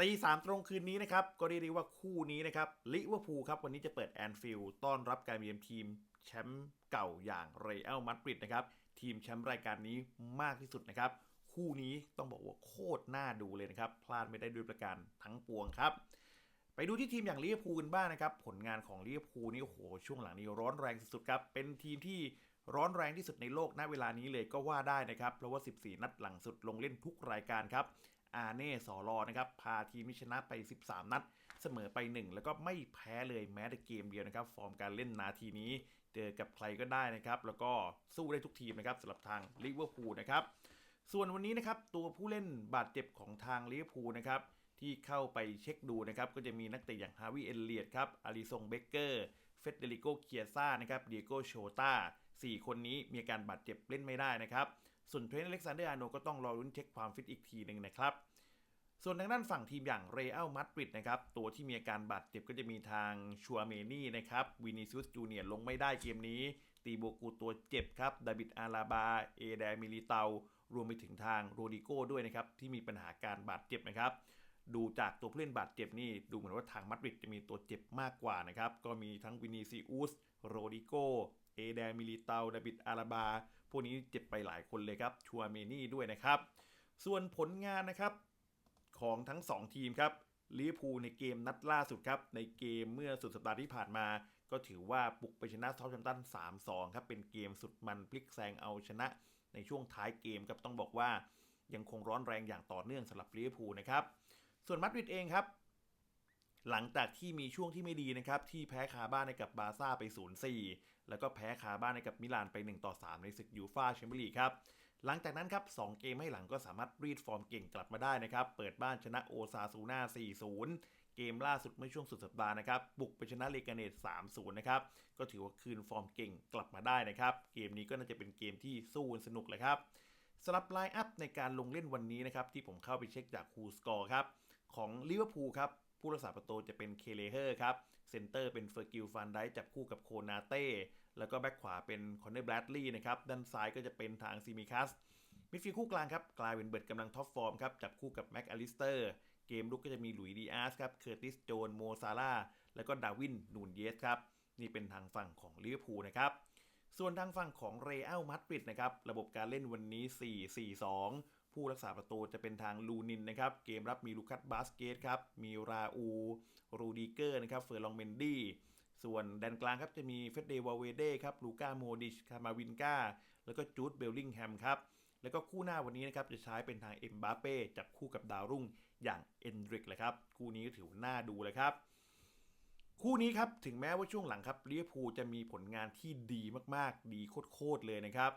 ตีสามตรงคืนนี้นะครับ ก็เรียกว่าคู่นี้นะครับลิเวอร์พูลครับวันนี้จะเปิดแอนฟิลด์ต้อนรับการเยือนทีมแชมป์เก่าอย่างเรอัลมาดริดนะครับ ทีมแชมป์รายการนี้มากที่สุดนะครับ คู่นี้ต้องบอกว่าโคตรน่าดูเลยนะครับ พลาดไม่ได้ด้วยประการทั้งปวงครับ ไปดูที่ทีมอย่างลิเวอร์พูลกันบ้างนะครับ ผลงานของลิเวอร์พูลนี่โอ้โหช่วงหลังนี้ร้อนแรงสุดๆครับเป็นทีมที่ร้อนแรงที่สุดในโลกณเวลานี้เลยก็ว่าได้นะครับ เพราะว่า 14 นัดหลังสุดลงเล่นทุกรายการครับ อาเน่สอรอนะครับ พาทีมมิชนะไป 13 นัด เสมอไป 1 แล้วก็ไม่แพ้เลยแม้แต่เกมเดียวนะครับ ฟอร์มการเล่นนาทีนี้เจอกับใครก็ได้นะครับ แล้วก็สู้ได้ทุกทีมนะครับสำหรับทางลิเวอร์พูลนะครับ ส่วนวันนี้นะครับ ตัวผู้เล่นบาดเจ็บของทางลิเวอร์พูลนะครับที่เข้าไปเช็คดูนะครับ ก็จะมีนักเตะอย่างฮาวิเอลเลียดครับอาริซงเบเกอร์ เฟเดริโกเคียซ่านะครับเดียโกโชตา สี่คนนี้มีอาการบาดเจ็บเล่นไม่ได้นะครับ ส่วนเทรนต์อเล็กซานเดอร์อาร์โนก็ต้องรอรุ้นเช็คความฟิตอีกทีหนึ่งนะครับ ส่วนทางด้านฝั่งทีมอย่างเรอัลมาดริดนะครับ ตัวที่มีอาการบาดเจ็บก็จะมีทางชัวเมนี่นะครับ วินิซิอุสจูเนียร์ลงไม่ได้เกมนี้ ตีโบกูตัวเจ็บครับ ดาบิดอาราบา เอเดมิลิเตารวมไปถึงทางโรดิโก้ด้วยนะครับที่มีปัญหาการบาดเจ็บนะครับ ดูจากตัวผู้เล่นบาดเจ็บนี่ดูเหมือนว่าทางมาดริดจะมีตัวเจ็บมากกว่านะครับ ก็มีทั้งวินิซิอุสโรดิโกเอเดมิลิเตาดาบิดอาราบา พวกนี้เจ็บไปหลายคนเลยครับ ชัวเมนี่ด้วยนะครับ ส่วนผลงานนะครับของทั้ง 2 ทีมครับลิเวอร์พูลในเกมนัดล่าสุดครับ ในเกมเมื่อสุดสัปดาห์ที่ผ่านมา ก็ถือว่าบุกไปชนะซาท์แฮมป์ตัน 3-2 ครับ เป็นเกมสุดมันพลิกแซงเอาชนะในช่วงท้ายเกมครับต้องบอกว่ายังคงร้อนแรงอย่างต่อเนื่องสำหรับลิเวอร์พูลนะครับ ส่วนมาดริดเองครับ หลังจากที่มีช่วงที่ไม่ดีนะครับ ที่แพ้คาบ้านให้กับบาร์ซ่าไป 0-4 แล้วก็แพ้คาบ้านให้กับมิลานไป 1-3 ในศึกยูฟาแชมเปี้ยนลีกครับหลังจากนั้นครับ 2 เกมให้หลังก็สามารถรีดฟอร์มเก่งกลับมาได้นะครับ เปิดบ้านชนะโอซาซูนา4-0 เกมล่าสุดเมื่อช่วงสุดสัปดาห์นะครับ บุกไปชนะเลกาเนต3-0 นะครับ ก็ถือว่าคืนฟอร์มเก่งกลับมาได้นะครับ เกมนี้ก็น่าจะเป็นเกมที่สู้สนุกเลยครับสำหรับไลน์อัพในการลงเล่นวันนี้นะครับ ที่ผมเข้าไปเช็คจากคูสกอร์ครับ ของลิเวอร์พูลครับ ผู้รักษาประตูจะเป็นเคเลเฮอร์ครับ เซนเตอร์เป็นเฟอร์กิลฟันได้จับคู่กับโคนาเต้ แล้วก็แบ็คขวาเป็นคอนเนอร์แบรดลีย์นะครับ ด้านซ้ายก็จะเป็นทางซิมิคัส มิดฟิลด์คู่กลางครับ กลายเป็นเบิร์ดกำลังท็อปฟอร์มครับ จับคู่กับแม็กอลิสเตอร์ เกมลุกก็จะมีหลุยดีอาร์สครับ เคอร์ติส โจน โมซาร่า แล้วก็ดาวิน นูนเยสครับ นี่เป็นทางฝั่งของลิเวอร์พูลนะครับ ส่วนทางฝั่งของเรอัลมาดริดนะครับ ระบบการเล่นวันนี้ 4-4-2 ผู้รักษาประตูจะเป็นทางลูนินนะครับ เกมรับมีลูคัสบาสเกตครับ มีราอู รูดิเกอร์นะครับ เฟอร์ลองเมนดี้ ส่วนแดนกลางครับจะมีเฟเดวาเวเดครับ ลูก้าโมดิชคามาวินกาแล้วก็จูดเบลลิงแฮมครับ แล้วก็คู่หน้าวันนี้นะครับจะใช้เป็นทางเอ็มบาเป้จับคู่กับดาวรุ่งอย่างเอนดริกเลยครับ คู่นี้ก็ถือว่าน่าดูเลยครับคู่นี้ครับถึงแม้ว่าช่วงหลังครับลิเวอร์พูลจะมีผลงานที่ดีมากๆ ดีโคตรๆเลยนะครับ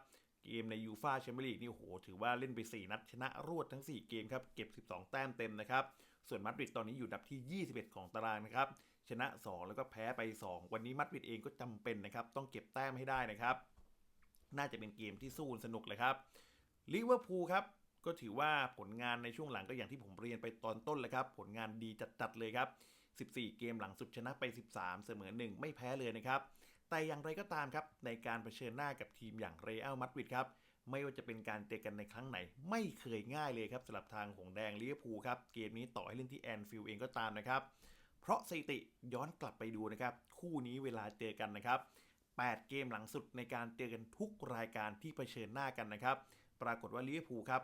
เกมในยูฟาแชมเปี้ยนลีกนี่โอ้โหถือว่าเล่นไป 4 นัด ชนะรวดทั้ง 4 เกมครับ เก็บ 12 แต้มเต็มนะครับ ส่วนมาดริดตอนนี้อยู่ดับที่ 21 ของตารางนะครับ ชนะ 2 แล้วก็แพ้ไป 2 วันนี้มาดริดเองก็จำเป็นนะครับ ต้องเก็บแต้มให้ได้นะครับ น่าจะเป็นเกมที่สู้สนุกเลยครับลิเวอร์พูลครับก็ถือว่าผลงานในช่วงหลังก็อย่างที่ผมเรียนไปตอนต้นเลยครับ ผลงานดีจัดๆเลยครับ 14 เกมหลังสุดชนะไป 13 เสมอ 1 ไม่แพ้เลยนะครับ แต่อย่างไรก็ตามครับ ในการเผชิญหน้ากับทีมอย่างเรอัลมาดริดครับ ไม่ว่าจะเป็นการเจอกันในครั้งไหน ไม่เคยง่ายเลยครับสำหรับทางหงแดงลิเวอร์พูลครับ เกมนี้ต่อให้เล่นที่แอนฟิลด์เองก็ตามนะครับ เพราะสถิติย้อนกลับไปดูนะครับ คู่นี้เวลาเจอกันนะครับ 8 เกมหลังสุดในการเจอกันทุกรายการที่เผชิญหน้ากันนะครับ ปรากฏว่าลิเวอร์พูลครับ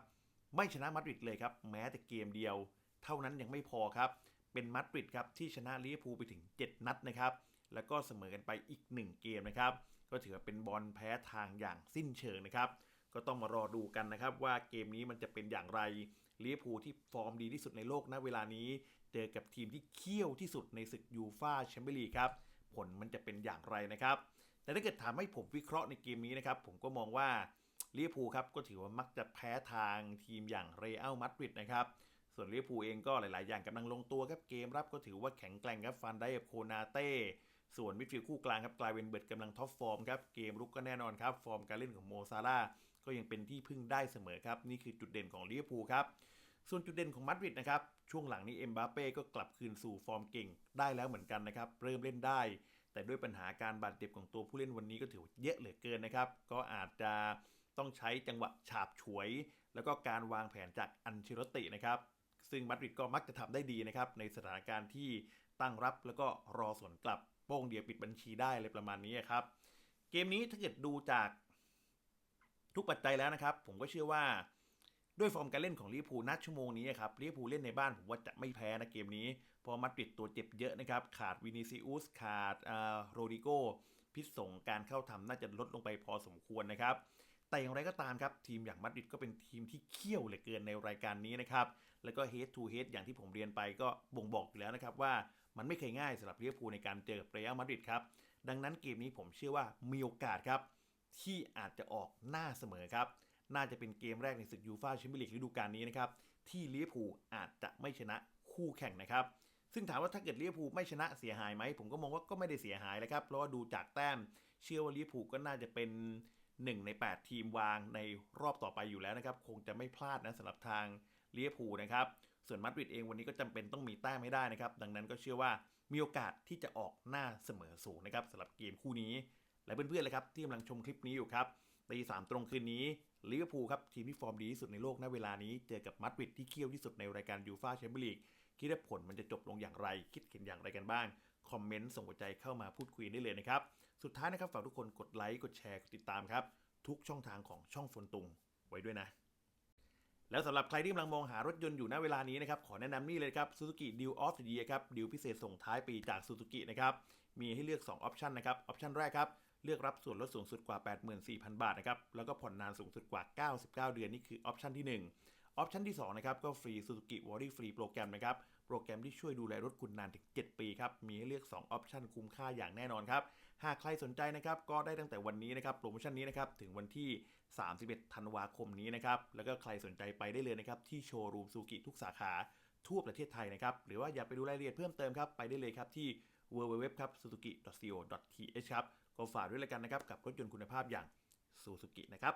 ไม่ชนะมาดริดเลยครับแม้แต่เกมเดียว เท่านั้นยังไม่พอครับเป็นมาดริดครับที่ชนะลิเวอร์พูลไปถึง 7 นัดนะครับ แล้วก็เสมอกันไปอีก 1 เกมนะครับ ก็ถือว่าเป็นบอลแพ้ทางอย่างสิ้นเชิงนะครับ ก็ต้องมารอดูกันนะครับ ว่าเกมนี้มันจะเป็นอย่างไรลิเวอร์พูลที่ฟอร์มดีที่สุดในโลกณเวลานี้ เจอกับทีมที่เขี้ยวที่สุดในศึกยูฟ่าแชมเปี้ยนลีกครับผลมันจะเป็นอย่างไรนะครับ แต่ถ้าเกิดถามให้ผมวิเคราะห์ในเกมนี้นะครับ ผมก็มองว่าลิเวอร์พูลครับก็ถือว่ามักจะแพ้ทางทีมอย่างเรอัลมาดริดนะครับ ส่วนลิเวอร์พูลเองก็หลาย ๆ อย่างกำลังลงตัวครับเกมรับก็ถือว่าแข็งแกร่งครับฟันได้กับโคนาเต้ ส่วนมิดฟิลด์คู่กลางครับกลายเป็นเบิร์ดกำลังท็อปฟอร์มครับเกมรุกก็แน่นอนครับฟอร์มการเล่นของโมซาร่าก็ยังเป็นที่พึ่งได้เสมอครับนี่คือจุดเด่นของลิเวอร์พูลครับส่วนจุดเด่นของมาดริดนะครับช่วงหลังนี้เอ็มบาเป้ก็กลับคืนสู่ฟอร์มเก่งได้แล้วเหมือนกันนะครับเริ่มเล่นได้ แต่ด้วยปัญหาการบาดเจ็บของตัวผู้เล่นวันนี้ก็ถือเยอะเหลือเกินนะครับก็อาจจะต้องใช้จังหวะฉาบฉวย แล้วก็การวางแผนจากอันเชลตินะครับซึ่งมาดริดก็มักจะทำได้ดีนะครับในสถานการณ์ที่ตั้งรับแล้วก็รอสวนกลับ โป้งเดียวปิดบัญชีได้เลยประมาณนี้ครับ เกมนี้ถ้าเกิดดูจากทุกปัจจัยแล้วนะครับ ผมก็เชื่อว่าด้วยฟอร์มการเล่นของลิเวอร์พูลณชั่วโมงนี้ครับลิเวอร์พูลเล่นในบ้านผมว่าจะไม่แพ้นะเกมนี้พราะมาดริดตัวเจ็บเยอะนะครับ ขาดวินิซิอุสขาดโรดิโกพิษสงการเข้าทำน่าจะลดลงไปพอสมควรนะครับ แต่อย่างไรก็ตามครับ ทีมอย่างมาดริดก็เป็นทีมที่เขี้ยวเหลือเกินในรายการนี้นะครับ แล้วก็ head to head อย่างที่ผมเรียนไปก็บ่งบอกอยู่แล้วนะครับว่า มันไม่เคยง่ายสำหรับลิเวอร์พูลในการเจอเรอัลมาดริดครับ ดังนั้นเกมนี้ผมเชื่อว่ามีโอกาสครับ ที่อาจจะออกหน้าเสมอครับ น่าจะเป็นเกมแรกในศึกยูฟ่าแชมเปี้ยนลีกฤดูกาลนี้นะครับ ที่ลิเวอร์พูลอาจจะไม่ชนะคู่แข่งนะครับ ซึ่งถามว่าถ้าเกิดลิเวอร์พูลไม่ชนะเสียหายไหม ผมก็มองว่าก็ไม่ได้เสียหายเลยครับ เพราะว่าดูจากแต้ม เชื่อว่าลิเวอร์พูลก็น่าจะเป็น1ใน 8 ทีมวางในรอบต่อไปอยู่แล้วนะครับ คงจะไม่พลาดนะสำหรับทางลิเวอร์พูลนะครับ ส่วนมาดริดเองวันนี้ก็จำเป็นต้องมีแต้มให้ได้นะครับ ดังนั้นก็เชื่อว่ามีโอกาสที่จะออกหน้าเสมอสูงนะครับสำหรับเกมคู่นี้ และเพื่อนๆเลยครับที่กำลังชมคลิปนี้อยู่ครับตีสามตรงคืนนี้ลิเวอร์พูลครับทีมที่ฟอร์มดีที่สุดในโลกณเวลานี้เจอกับมาดริดที่เขี้ยวที่สุดในรายการยูฟ่าแชมเปี้ยนลีกคิดว่าผลมันจะจบลงอย่างไร คิดเห็นอย่างไรกันบ้าง คอมเมนต์ส่งหัวใจเข้ามาพูดคุยได้เลยนะครับ สุดท้ายนะครับฝากทุกคนกดไลค์กดแชร์กดติดตามครับ ทุกช่องทางของช่องฟนตุงไว้ด้วยนะ แล้วสำหรับใครที่กำลังมองหารถยนต์อยู่ณเวลานี้นะครับ ขอแนะนำนี่เลยครับ Suzuki Deal of the Year ครับดีลพิเศษส่งท้ายปีจาก Suzuki นะครับ มีให้เลือก 2 ออปชันนะครับ ออปชันแรกครับ เลือกรับส่วนลดสูงสุดกว่า 84,000 บาทนะครับ แล้วก็ผ่อนนานสูงสุดกว่า 99 เดือนนี่คือออปชันที่ 1 ออปชันที่ 2 นะครับ ก็ฟรี Suzuki Worry Free โปรแกรมนะครับ โปรแกรมที่ช่วยดูแลรถคุณนานถึง 7 ปีครับ มีให้เลือก 2 ออปชันคุ้มค่าอย่างแน่นอนครับ หากใครสนใจนะครับ ก็ได้ตั้งแต่วันนี้นะครับ โปรโมชั่นนี้นะครับ ถึงวันที่ 31 ธันวาคมนี้นะครับ แล้วก็ใครสนใจไปได้เลยนะครับ ที่โชว์รูมซูกิทุกสาขาทั่วประเทศไทยนะครับ หรือว่าอยากไปดูรายละเอียดเพิ่มเติมครับ ไปได้เลยครับที่ www ครับ suzuki co th ครับ ก็ฝากด้วยล้วกันนะครับ กับรถยนต์คุณภาพอย่าง Suzuki นะครับ